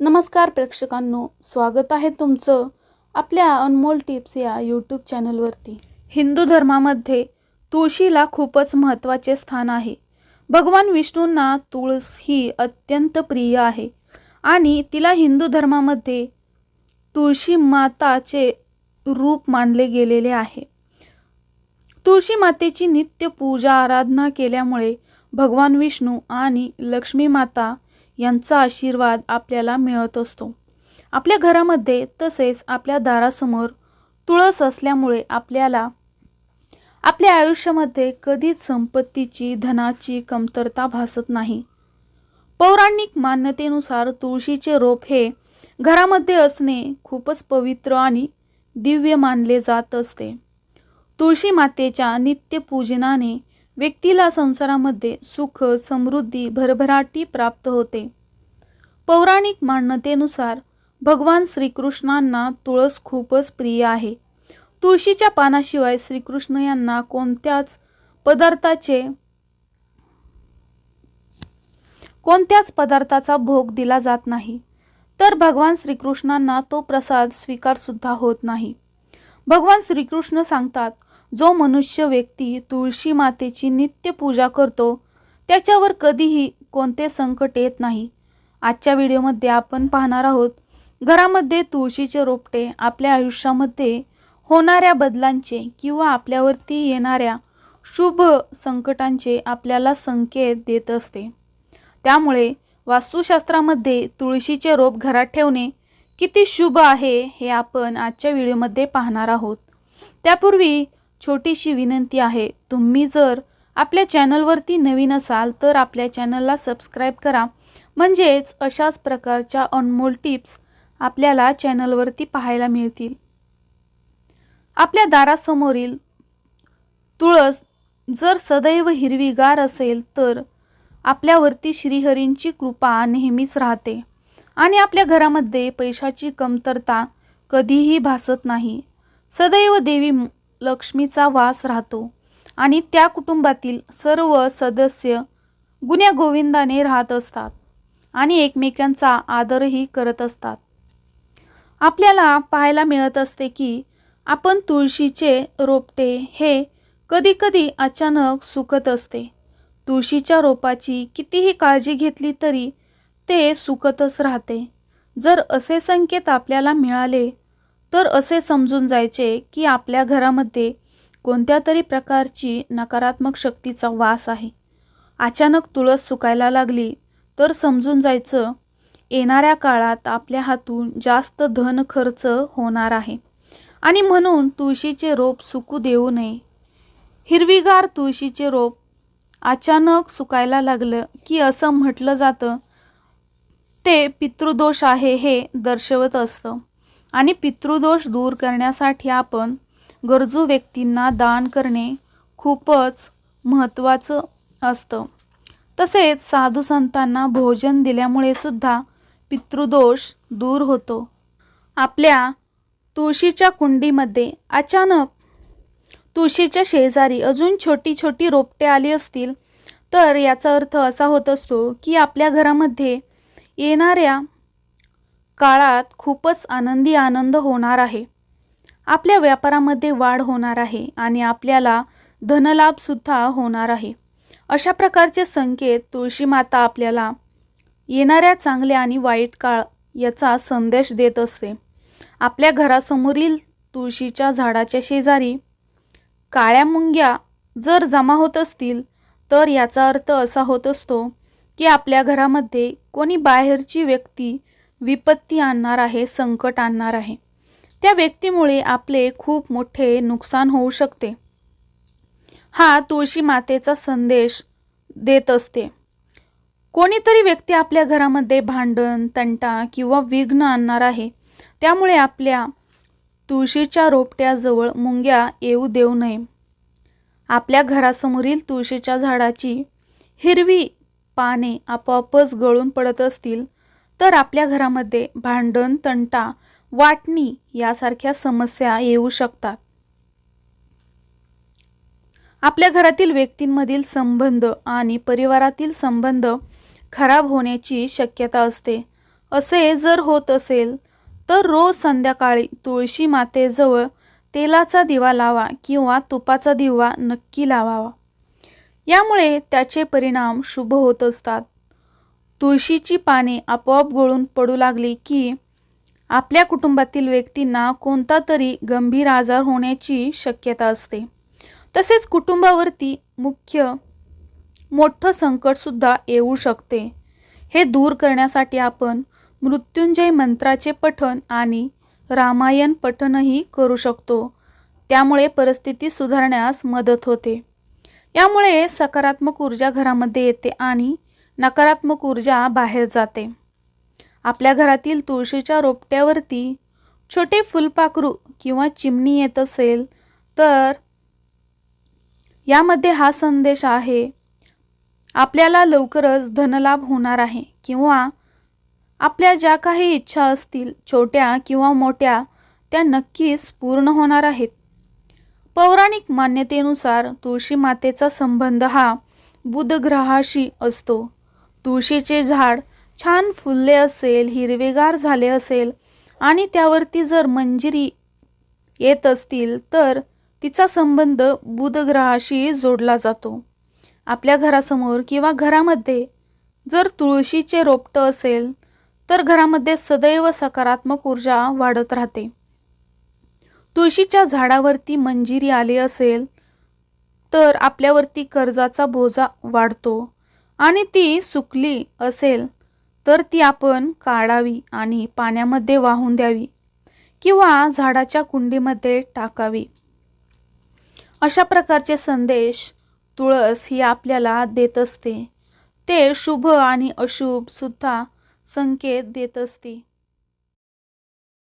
नमस्कार प्रेक्षकांनो स्वागत आहे तुमचं आपल्या अनमोल टिप्स या यूट्यूब चॅनलवरती. हिंदू धर्मामध्ये तुळशीला खूपच महत्त्वाचे स्थान आहे. भगवान विष्णूंना तुळस ही अत्यंत प्रिय आहे आणि तिला हिंदू धर्मामध्ये तुळशी माताचे रूप मानले गेलेले आहे. तुळशी मातेची नित्य पूजा आराधना केल्यामुळे भगवान विष्णू आणि लक्ष्मी माता यांचा आशीर्वाद आपल्याला मिळत असतो. आपल्या घरामध्ये तसेच आपल्या दारासमोर तुळस असल्यामुळे आपल्याला आपल्या आयुष्यामध्ये कधीच संपत्तीची धनाची कमतरता भासत नाही. पौराणिक मान्यतेनुसार तुळशीचे रोप हे घरामध्ये असणे खूपच पवित्र आणि दिव्य मानले जात असते. तुळशी मातेच्या नित्यपूजनाने व्यक्तीला संसारामध्ये सुख समृद्धी भरभराटी प्राप्त होते. पौराणिक मान्यतेनुसार भगवान श्रीकृष्णांना तुळस खूपच प्रिय आहे. तुळशीच्या पानाशिवाय श्रीकृष्ण यांना कोणत्याच पदार्थाचे कोणत्याच पदार्थाचा भोग दिला जात नाही. तर भगवान श्रीकृष्णांना तो प्रसाद स्वीकारसुद्धा होत नाही. भगवान श्रीकृष्ण सांगतात जो मनुष्य व्यक्ती तुळशी मातेची नित्य पूजा करतो त्याच्यावर कधीही कोणते संकट येत नाही. आजच्या व्हिडिओमध्ये आपण पाहणार आहोत घरामध्ये तुळशीचे रोपटे आपल्या आयुष्यामध्ये होणाऱ्या बदलांचे किंवा आपल्यावरती येणाऱ्या शुभ संकटांचे आपल्याला संकेत देत असते. त्यामुळे वास्तुशास्त्रामध्ये तुळशीचे रोप घरात ठेवणे किती शुभ आहे हे आपण आजच्या व्हिडिओमध्ये पाहणार आहोत. त्यापूर्वी छोटीशी विनंती आहे तुम्ही जर आपल्या चॅनलवरती नवीन असाल तर आपल्या चॅनलला सबस्क्राईब करा. म्हणजेच अशाच प्रकारच्या अनमोल टिप्स आपल्याला चॅनलवरती पाहायला मिळतील. आपल्या दारासमोरील तुळस जर सदैव हिरवीगार असेल तर आपल्यावरती श्रीहरींची कृपा नेहमीच राहते आणि आपल्या घरामध्ये पैशाची कमतरता कधीही भासत नाही. सदैव देवी लक्ष्मीचा वास राहतो आणि त्या कुटुंबातील सर्व सदस्य गुण्यागोविंदाने राहत असतात आणि एकमेकांचा आदरही करत असतात. आपल्याला पाहायला मिळत असते की आपण तुळशीचे रोपटे हे कधीकधी अचानक सुकत असते. तुळशीच्या रोपाची कितीही काळजी घेतली तरी ते सुकतच राहते. जर असे संकेत आपल्याला मिळाले तर असे समजून जायचे की आपल्या घरामध्ये कोणत्या तरी प्रकारची नकारात्मक शक्तीचा वास आहे. अचानक तुळस सुकायला लागली तर समजून जायचं येणाऱ्या काळात आपल्या हातून जास्त धन खर्च होणार आहे. आणि म्हणून तुळशीचे रोप सुकू देऊ नये. हिरवीगार तुळशीचे रोप अचानक सुकायला लागलं की असं म्हटलं जातं ते पितृदोष आहे हे दर्शवत असतं. आणि पितृदोष दूर करण्यासाठी आपण गरजू व्यक्तींना दान करणे खूपच महत्त्वाचं असतं. तसेच साधू संतांना भोजन दिल्यामुळे सुद्धा पितृदोष दूर होतो. आपल्या तुळशीच्या कुंडीमध्ये अचानक तुळशीच्या शेजारी अजून छोटी छोटी रोपटे आली असतील तर याचा अर्थ असा होत असतो की आपल्या घरामध्ये येणाऱ्या काळात खूपच आनंदी आनंद होणार आहे. आपल्या व्यापारामध्ये वाढ होणार आहे आणि आपल्याला धनलाभसुद्धा होणार आहे. अशा प्रकारचे संकेत तुळशी माता आपल्याला येणाऱ्या चांगल्या आणि वाईट काळ याचा संदेश देत असते. आपल्या घरासमोरील तुळशीच्या झाडाच्या शेजारी काळ्या मुंग्या जर जमा होत असतील तर याचा अर्थ असा होत असतो की आपल्या घरामध्ये कोणी बाहेरची व्यक्ती विपत्ती आणणार आहे संकट आणणार आहे. त्या व्यक्तीमुळे आपले खूप मोठे नुकसान होऊ शकते. हा तुळशी मातेचा संदेश देत असते. कोणीतरी व्यक्ती आपल्या घरामध्ये भांडण तंटा किंवा विघ्न आणणार आहे. त्यामुळे आपल्या तुळशीच्या रोपट्याजवळ मुंग्या येऊ देऊ नये. आपल्या घरासमोरील तुळशीच्या झाडाची हिरवी पाने आपोआपच गळून पडत असतील. तर आपल्या घरामध्ये भांडण तंटा वाटणी यासारख्या समस्या येऊ शकतात. आपल्या घरातील व्यक्तींमधील संबंध आणि परिवारातील संबंध खराब होण्याची शक्यता असते. असे जर होत असेल तर रोज संध्याकाळी तुळशी मातेजवळ तेलाचा दिवा लावा किंवा तुपाचा दिवा नक्की लावावा. यामुळे त्याचे परिणाम शुभ होत असतात. तुळशीची पाने आपोआप गळून पडू लागली की आपल्या कुटुंबातील व्यक्तींना कोणता तरी गंभीर आजार होण्याची शक्यता असते. तसेच कुटुंबावरती मुख्य मोठं संकटसुद्धा येऊ शकते. हे दूर करण्यासाठी आपण मृत्युंजय मंत्राचे पठण आणि रामायण पठणही करू शकतो. त्यामुळे परिस्थिती सुधारण्यास मदत होते. यामुळे सकारात्मक ऊर्जा घरामध्ये येते आणि नकारात्मक ऊर्जा बाहेर जाते. आपल्या घरातील तुळशीच्या रोपट्यावरती छोटे फुलपाखरू किंवा चिमणी येत असेल तर यामध्ये हा संदेश आहे आपल्याला लवकरच धनलाभ होणार आहे किंवा आपल्या ज्या काही इच्छा असतील छोट्या किंवा मोठ्या त्या नक्कीच पूर्ण होणार आहेत. पौराणिक मान्यतेनुसार तुळशी मातेचा संबंध हा बुधग्रहाशी असतो. तुळशीचे झाड छान फुलले असेल हिरवेगार झाले असेल आणि त्यावरती जर मंजिरी येत असतील तर तिचा संबंध बुधग्रहाशी जोडला जातो. आपल्या घरासमोर किंवा घरामध्ये जर तुळशीचे रोपटं असेल तर घरामध्ये सदैव सकारात्मक ऊर्जा वाढत राहते. तुळशीच्या झाडावरती मंजिरी आली असेल तर आपल्यावरती कर्जाचा बोजा वाढतो. आणि ती सुकली असेल तर ती आपण काढावी आणि पाण्यामध्ये वाहून द्यावी किंवा झाडाच्या कुंडीमध्ये टाकावी. अशा प्रकारचे संदेश तुळस ही आपल्याला देत असते. ते शुभ आणि अशुभ सुद्धा संकेत देत असते.